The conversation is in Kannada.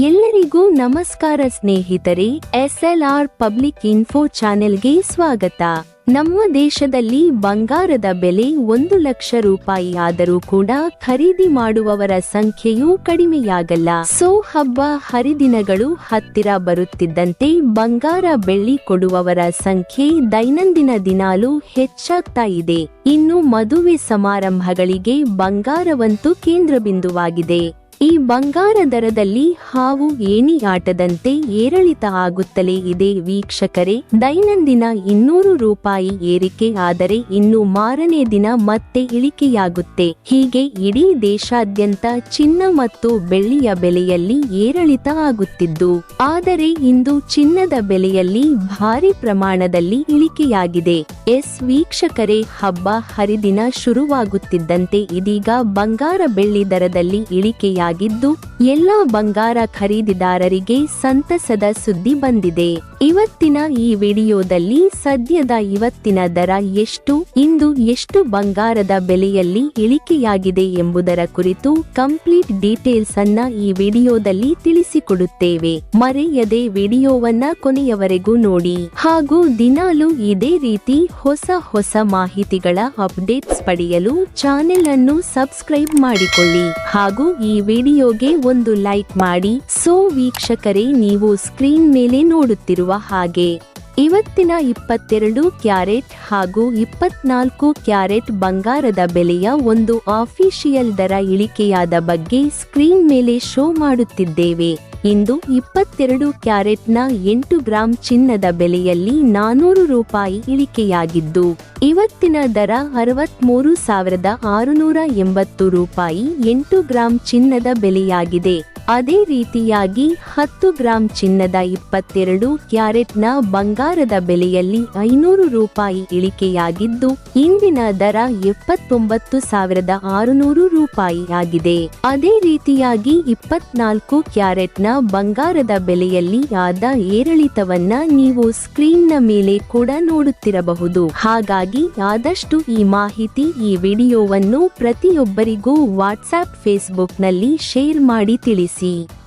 ಎಲ್ಲರಿಗೂ ನಮಸ್ಕಾರ ಸ್ನೇಹಿತರೆ, ಎಸ್ಎಲ್ಆರ್ ಪಬ್ಲಿಕ್ ಇನ್ಫೋ ಚಾನೆಲ್ಗೆ ಸ್ವಾಗತ. ನಮ್ಮ ದೇಶದಲ್ಲಿ ಬಂಗಾರದ ಬೆಲೆ ಒಂದು ಲಕ್ಷ ರೂಪಾಯಿ ಆದರೂ ಕೂಡ ಖರೀದಿ ಮಾಡುವವರ ಸಂಖ್ಯೆಯೂ ಕಡಿಮೆಯಾಗಲ್ಲ. ಸೋ ಹಬ್ಬ ಹರಿದಿನಗಳು ಹತ್ತಿರ ಬರುತ್ತಿದ್ದಂತೆ ಬಂಗಾರ ಬೆಳ್ಳಿ ಕೊಡುವವರ ಸಂಖ್ಯೆ ದೈನಂದಿನ ದಿನಾಲೂ ಹೆಚ್ಚಾಗ್ತಾ ಇದೆ. ಇನ್ನು ಮದುವೆ ಸಮಾರಂಭಗಳಿಗೆ ಬಂಗಾರವಂತೂ ಕೇಂದ್ರಬಿಂದುವಾಗಿದೆ. ಈ ಬಂಗಾರ ದರದಲ್ಲಿ ಹಾವು, ಏಣಿ ಆಟದಂತೆ ಏರಿಳಿತ ಆಗುತ್ತಲೇ ಇದೆ ವೀಕ್ಷಕರೇ. ದೈನಂದಿನ ಇನ್ನೂರು ರೂಪಾಯಿ ಏರಿಕೆ ಆದರೆ ಇನ್ನು ಮಾರನೇ ದಿನ ಮತ್ತೆ ಇಳಿಕೆಯಾಗುತ್ತೆ. ಹೀಗೆ ಇಡೀ ದೇಶಾದ್ಯಂತ ಚಿನ್ನ ಮತ್ತು ಬೆಳ್ಳಿಯ ಬೆಲೆಯಲ್ಲಿ ಏರಿಳಿತ ಆಗುತ್ತಿದ್ದು, ಆದರೆ ಇಂದು ಚಿನ್ನದ ಬೆಲೆಯಲ್ಲಿ ಭಾರಿ ಪ್ರಮಾಣದಲ್ಲಿ ಇಳಿಕೆಯಾಗಿದೆ. ಎಸ್ ವೀಕ್ಷಕರೇ, ಹಬ್ಬ ಹರಿದಿನ ಶುರುವಾಗುತ್ತಿದ್ದಂತೆ ಇದೀಗ ಬಂಗಾರ ಬೆಳ್ಳಿ ದರದಲ್ಲಿ ಇಳಿಕೆಯಾಗಿದ್ದು, ಎಲ್ಲಾ ಬಂಗಾರ ಖರೀದಿದಾರರಿಗೆ ಸಂತಸದ ಸುದ್ದಿ ಬಂದಿದೆ. ಇವತ್ತಿನ ಈ ವಿಡಿಯೋದಲ್ಲಿ ಸದ್ಯದ ಇವತ್ತಿನ ದರ ಎಷ್ಟು, ಇಂದು ಎಷ್ಟು ಬಂಗಾರದ ಬೆಲೆಯಲ್ಲಿ ಇಳಿಕೆಯಾಗಿದೆ ಎಂಬುದರ ಕುರಿತು ಕಂಪ್ಲೀಟ್ ಡೀಟೇಲ್ಸ್ ಅನ್ನ ಈ ವಿಡಿಯೋದಲ್ಲಿ ತಿಳಿಸಿಕೊಡುತ್ತೇವೆ. ಮರೆಯದೆ ವಿಡಿಯೋವನ್ನ ಕೊನೆಯವರೆಗೂ ನೋಡಿ. ಹಾಗೂ ದಿನಾಲು ಇದೇ ರೀತಿ ಹೊಸ ಹೊಸ ಮಾಹಿತಿಗಳ ಅಪ್ಡೇಟ್ಸ್ ಪಡೆಯಲು ಚಾನೆಲ್ ಅನ್ನು ಸಬ್ಸ್ಕ್ರೈಬ್ ಮಾಡಿಕೊಳ್ಳಿ ಹಾಗೂ ಈ ವಿಡಿಯೋಗೆ ಒಂದು ಲೈಕ್ ಮಾಡಿ. ಸೋ ವೀಕ್ಷಕರೇ, ನೀವು ಸ್ಕ್ರೀನ್ ಮೇಲೆ ನೋಡುತ್ತಿರುವ ಹಾಗೆ ಇವತ್ತಿನ ಇಪ್ಪತ್ತೆರಡು ಕ್ಯಾರೆಟ್ ಹಾಗೂ ಇಪ್ಪತ್ನಾಲ್ಕು ಕ್ಯಾರೆಟ್ ಬಂಗಾರದ ಬೆಲೆಯ ಒಂದು ಆಫಿಷಿಯಲ್ ದರ ಇಳಿಕೆಯಾದ ಬಗ್ಗೆ ಸ್ಕ್ರೀನ್ ಮೇಲೆ ಶೋ ಮಾಡುತ್ತಿದ್ದೇವೆ. ಇಂದು ಇಪ್ಪತ್ತೆರಡು ಕ್ಯಾರೆಟ್ನ ಎಂಟು ಗ್ರಾಂ ಚಿನ್ನದ ಬೆಲೆಯಲ್ಲಿ ನಾನೂರು ರೂಪಾಯಿ ಇಳಿಕೆಯಾಗಿದ್ದು, ಇವತ್ತಿನ ದರ ಅರವತ್ಮೂರು ಸಾವಿರದ ಆರುನೂರ ಎಂಬತ್ತು ರೂಪಾಯಿ ಎಂಟು ಗ್ರಾಂ ಚಿನ್ನದ ಬೆಲೆಯಾಗಿದೆ. ಅದೇ ರೀತಿಯಾಗಿ ಹತ್ತು ಗ್ರಾಂ ಚಿನ್ನದ ಇಪ್ಪತ್ತೆರಡು ಕ್ಯಾರೆಟ್ನ ಬಂಗಾರದ ಬೆಲೆಯಲ್ಲಿ ಐನೂರು ರೂಪಾಯಿ ಇಳಿಕೆಯಾಗಿದ್ದು, ಇಂದಿನ ದರ ಎಪ್ಪತ್ತೊಂಬತ್ತು ಸಾವಿರದ ಆರುನೂರು ರೂಪಾಯಿ ಆಗಿದೆ. ಅದೇ ರೀತಿಯಾಗಿ ಇಪ್ಪತ್ನಾಲ್ಕು ಕ್ಯಾರೆಟ್ನ ಬಂಗಾರದ ಬೆಲೆಯಲ್ಲಿ ಆದ ಏರಿಳಿತವನ್ನ ನೀವು ಸ್ಕ್ರೀನ್ನ ಮೇಲೆ ಕೂಡ ನೋಡುತ್ತಿರಬಹುದು. ಹಾಗಾಗಿ ಆದಷ್ಟು ಈ ಮಾಹಿತಿ ಈ ವಿಡಿಯೋವನ್ನು ಪ್ರತಿಯೊಬ್ಬರಿಗೂ ವಾಟ್ಸ್ಆಪ್ ಫೇಸ್ಬುಕ್ನಲ್ಲಿ ಶೇರ್ ಮಾಡಿ ತಿಳಿಸಿ. 事。